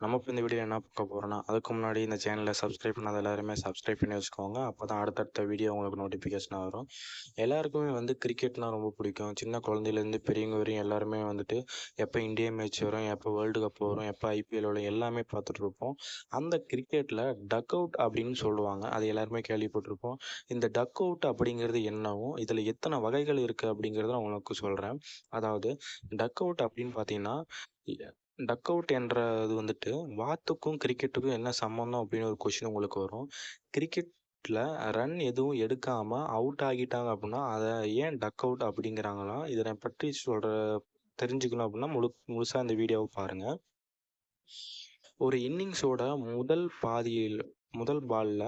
நம்ம இப்போ இந்த வீடியோ என்ன பார்க்க போகிறோன்னா அதுக்கு முன்னாடி இந்த சேனலை சப்ஸ்கிரைப் பண்ணாத எல்லாருமே சப்ஸ்கிரைப் பண்ணி வச்சுக்கோங்க. அப்போ தான் அடுத்தடுத்த வீடியோ உங்களுக்கு நோட்டிஃபிகேஷனாக வரும். எல்லாருக்குமே வந்து கிரிக்கெட்னா ரொம்ப பிடிக்கும். சின்ன குழந்தையிலேருந்து பெரியவங்க வரையும் எல்லாருமே வந்துட்டு எப்போ இந்தியா மேட்ச் வரும் எப்போ வேர்ல்டு கப் வரும் எப்போ ஐபிஎல் வரும் எல்லாமே பார்த்துட்ருப்போம் அந்த கிரிக்கெட்டில் டக் அவுட் அப்படின்னு சொல்லுவாங்க. அது எல்லாருமே கேள்விப்பட்டிருப்போம். இந்த டக் அவுட் அப்படிங்கிறது என்னவும் இதில் எத்தனை வகைகள் இருக்குது அப்படிங்கிறத நான் உங்களுக்கு சொல்கிறேன் அதாவது டக் அவுட் அப்படின்னு பார்த்தீங்கன்னா டக் அவுட் என்றது வந்துட்டு வாத்துக்கும் கிரிக்கெட்டுக்கும் என்ன சம்மந்தம் அப்படின்னு ஒரு கொஷின் உங்களுக்கு வரும். கிரிக்கெட்டில் ரன் எதுவும் எடுக்காமல் அவுட் ஆகிட்டாங்க அப்படின்னா அதை ஏன் டக் அவுட் அப்படிங்கிறாங்களாம் இதனை பற்றி சொல்கிற தெரிஞ்சுக்கணும் அப்படின்னா முழு முழுசாக இந்த வீடியோவை பாருங்கள் ஒரு இன்னிங்ஸோட முதல் பாதியில் முதல் பாலில்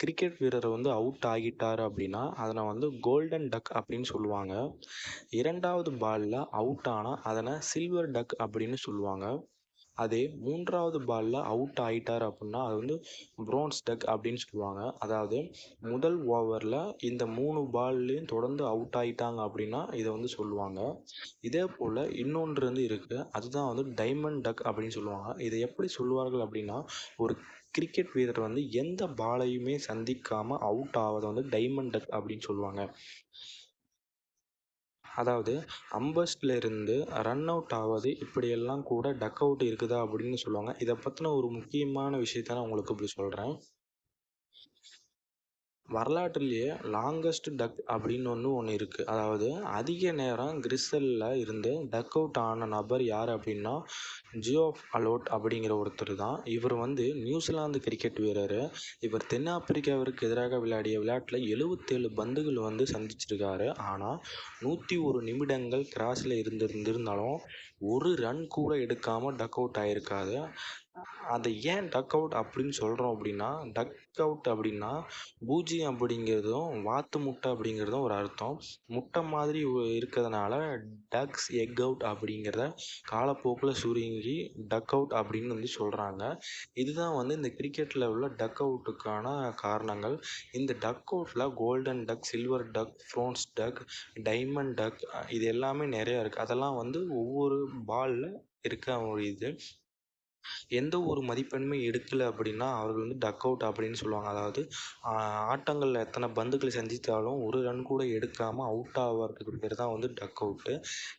கிரிக்கெட் வீரர் வந்து அவுட் ஆகிட்டார் அப்படின்னா அதனை வந்து கோல்டன் டக் அப்படின்னு சொல்லுவாங்க. இரண்டாவது பாலில் அவுட் ஆனால் அதனை சில்வர் டக் அப்படின்னு சொல்லுவாங்க. அதே மூன்றாவது பாலில் அவுட் ஆகிட்டார் அப்படின்னா அது வந்து ப்ரோன்ஸ் டக் அப்படின்னு சொல்லுவாங்க. அதாவது முதல் ஓவரில் இந்த மூணு பால்லையும் தொடர்ந்து அவுட் ஆகிட்டாங்க அப்படின்னா இதை வந்து சொல்லுவாங்க. இதே போல் இன்னொன்று வந்து இருக்குது அதுதான் வந்து டைமண்ட் டக் அப்படின்னு சொல்லுவாங்க. இதை எப்படி சொல்லுவார்கள் அப்படின்னா ஒரு கிரிக்கெட் வீரர் வந்து எந்த பாலையுமே சந்திக்காமல் அவுட் ஆவதை வந்து டைமண்ட் டக் அப்படின்னு சொல்லுவாங்க. அதாவது அம்பஸ்டில் இருந்து ரன் அவுட் ஆவது இப்படியெல்லாம் கூட டக் அவுட் இருக்குதா அப்படின்னு சொல்லுவாங்க. இதை பற்றின ஒரு முக்கியமான விஷயத்த நான் உங்களுக்கு இப்படி சொல்கிறேன் வரலாற்றுலேயே லாங்கஸ்ட் டக் அப்படின்னு ஒன்று ஒன்று இருக்குது அதாவது அதிக நேரம் கிரிசலில் இருந்து டக் அவுட் ஆன நபர் யார் அப்படின்னா ஜியோஃப் அலோட் அப்படிங்கிற ஒருத்தர் தான். இவர் வந்து நியூசிலாந்து கிரிக்கெட் வீரர். இவர் தென்னாப்பிரிக்காவிற்கு எதிராக விளையாடிய விளையாட்டில் எழுபத்தேழு பந்துகள் வந்து சந்திச்சிருக்காரு. ஆனால் நூற்றி ஒரு நிமிடங்கள் கிராஸில் இருந்திருந்திருந்தாலும் ஒரு ரன் கூட எடுக்காமல் டக் அவுட் ஆகிருக்காது அதை ஏன் டக் அவுட் அப்படின்னு சொல்கிறோம் அப்படின்னா டக் அவுட் அப்படின்னா பூஜ்ஜியம் அப்படிங்கிறதும் வாத்து முட்டை அப்படிங்கிறதும் ஒரு அர்த்தம். முட்டை மாதிரி இருக்கிறதுனால டக்ஸ் எக் அவுட் அப்படிங்கிறத காலப்போக்கில் சுருங்கி டக் அவுட் அப்படின்னு வந்து சொல்கிறாங்க இதுதான் வந்து இந்த கிரிக்கெட்டில் உள்ள டக் அவுட்டுக்கான காரணங்கள். இந்த டக் அவுட்டில் golden duck silver duck bronze duck diamond duck இது எல்லாமே நிறையா இருக்குது அதெல்லாம் வந்து ஒவ்வொரு பாலில் இருக்க ஒரு இது. எந்த ஒரு மதிப்பெண்ணுமே எடுக்கலை அப்படின்னா அவர்கள் வந்து டக் அவுட் அப்படின்னு சொல்லுவாங்க. அதாவது ஆட்டங்களில் எத்தனை பந்துகள் சந்தித்தாலும் ஒரு ரன் கூட எடுக்காமல் அவுட் ஆகிறதுக்கு பேர் தான் வந்து டக் அவுட்டு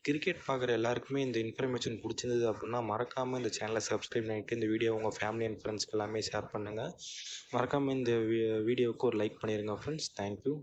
கிரிக்கெட் பார்க்குற எல்லாருக்குமே இந்த இன்ஃபர்மேஷன் பிடிச்சிருந்தது அப்படின்னா மறக்காமல் இந்த சேனலை சப்ஸ்கிரைப் பண்ணிவிட்டு இந்த வீடியோ உங்கள் ஃபேமிலி அண்ட் ஃப்ரெண்ட்ஸ்க்கு எல்லாமே ஷேர் பண்ணுங்கள் மறக்காமல் இந்த வீடியோவுக்கு ஒரு லைக் பண்ணிடுங்க ஃப்ரெண்ட்ஸ் தேங்க்யூ